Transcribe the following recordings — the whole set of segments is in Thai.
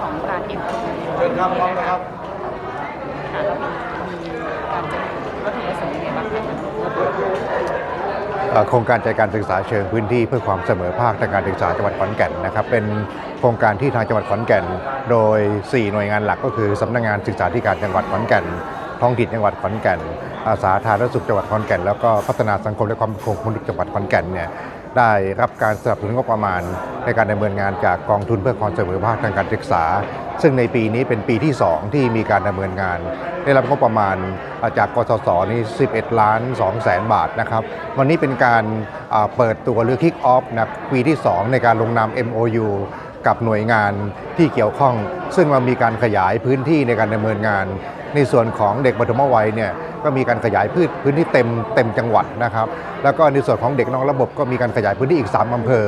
ของการเอ็มเชิญครับพร้อมนะครับค่ะแล้วมีการจะวัตถุประสงค์ยังไงบ้างคะเอ่อโครงการจัดการศึกษาเชิงพื้นที่เพื่อความเสมอภาคทางการศึกษาจังหวัดขอนแก่นนะครับ เป็นโครงการที่ทางจังหวัดขอนแก่น โดย 4 หน่วยงานหลักก็คือสำนักงานศึกษาธิการจังหวัดขอนแก่น ท้องถิ่นจังหวัดขอนแก่น อาสาธารณสุขจังหวัดขอนแก่น แล้วก็พัฒนาสังคมและความมั่นคงของมนุษย์จังหวัดขอนแก่นเนี่ย ได้รับการสนับสนุนงบประมาณ ในการดำเนินงานจากกองทุนเพื่อความเสมอภาคทางการศึกษา ซึ่งในปีนี้เป็นปีที่ 2 ที่มีการดำเนินงาน ได้รับงบประมาณจากกสศนี่ 11 ล้าน2แสนบาทนะครับ วันนี้เป็นการเปิดตัวหรือ Kick Off นะปีที่ 2 ในการลงนาม MOU กับหน่วยงานที่เกี่ยวข้อง ซึ่งเรามีการขยายพื้นที่ในการดำเนินงาน ในส่วนของเด็กปฐมวัยเนี่ยก็มีการขยายพื้นพื้นที่เต็มเต็มจังหวัดนะครับ แล้วก็ในส่วนของเด็กนอกระบบก็มีการขยายพื้นที่อีก 3อำเภอ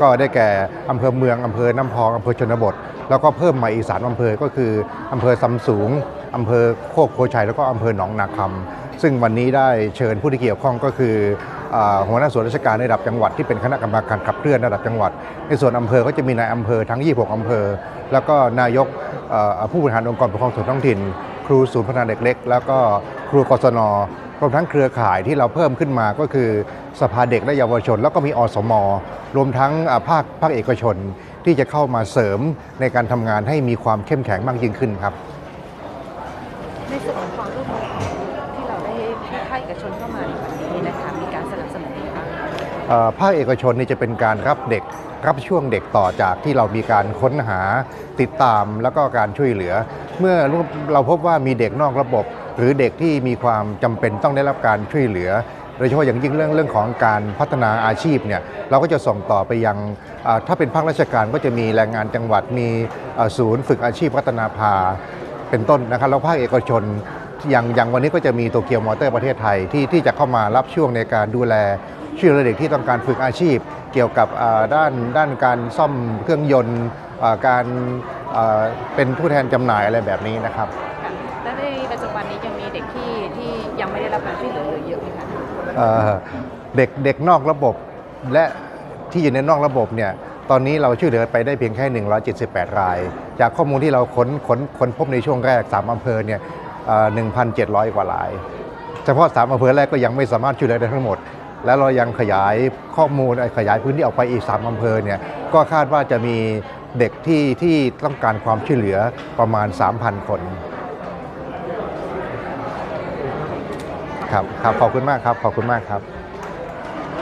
ก็ได้แก่อำเภอเมืองอำเภอน้ำพองอำเภอชนบท แล้วก็เพิ่มมาอีกสามอำเภอก็คืออำเภอซำสูงอำเภอโคกโพชัยแล้วก็อำเภอหนองนาคำซึ่งวันนี้ได้เชิญผู้ที่เกี่ยวข้องก็คือหัวหน้าส่วนราชการระดับจังหวัดที่เป็นคณะกรรมการขับเคลื่อนระดับจังหวัด ในส่วนอำเภอก็จะมีนายอำเภอทั้ง 26 อำเภอ แล้วก็นายกผู้บริหารองค์กรปกครองส่วนท้องถิ่น ครูศูนย์พัฒนาเด็กเล็ก แล้วก็ครูกศนรวมทั้งเครือข่ายที่เราเพิ่มขึ้นมาก็คือสภาเด็กและเยาวชน แล้วก็มีอสม รวมทั้งภาคภาคเอกชนที่จะเข้ามาเสริมในการทำงานให้มีความเข้มแข็งมากยิ่งขึ้นครับ ในส่วนของความร่วมมือที่เราได้ให้ภาคเอกชนเข้ามาในวันนี้ ภาคเอกชนนี่จะเป็นการรับเด็กรับช่วงเด็กต่อจากที่เรามีการค้นหาติดตามแล้วก็การช่วยเหลือ เมื่อเราพบว่ามีเด็กนอกระบบ หรือเด็กที่มีความจำเป็นต้องได้รับการช่วยเหลือโดยเฉพาะอย่างยิ่งเรื่องเรื่องของการพัฒนาอาชีพเนี่ยเราก็จะส่งต่อไปยังถ้าเป็นภาคราชการก็จะมีแรงงานจังหวัดมีศูนย์ฝึกอาชีพพัฒนาภาเป็นต้นนะครับแล้วภาคเอกชนอย่างอย่างวันนี้ก็จะมีโตเกียวมอเตอร์ประเทศไทยที่ที่จะเข้ามารับช่วงในการดูแล ช่วยเหลือเด็กที่ต้องการฝึกอาชีพ เกี่ยวกับอ่าด้านด้านการซ่อมเครื่องยนต์อ่าการอ่าเป็นผู้แทนจำหน่ายอะไรแบบนี้นะครับค่ะและในปัจจุบันนี้ยังมีเด็กที่ที่ยังไม่ได้รับการช่วยเหลือเลยเยอะไหมคะเอ่อเด็กเด็กนอกระบบและที่อยู่ในนอกระบบเนี่ยตอนนี้เราช่วยเหลือไปได้เพียงแค่ 178 ราย จากข้อมูลที่เราค้นค้นค้นพบในช่วงแรก 3 อำเภอเนี่ยเอ่อ1,700 กว่าราย เฉพาะ 3 อำเภอแรกก็ยังไม่สามารถช่วยเหลือได้ทั้งหมด แล้วเรายังขยายข้อมูลขยายพื้นที่ออกไปอีก 3อำเภอเนี่ยก็คาดว่าจะมีเด็กที่ที่ต้องการความช่วยเหลือประมาณ 3,000 คนครับครับขอบคุณมากครับขอบคุณมากครับ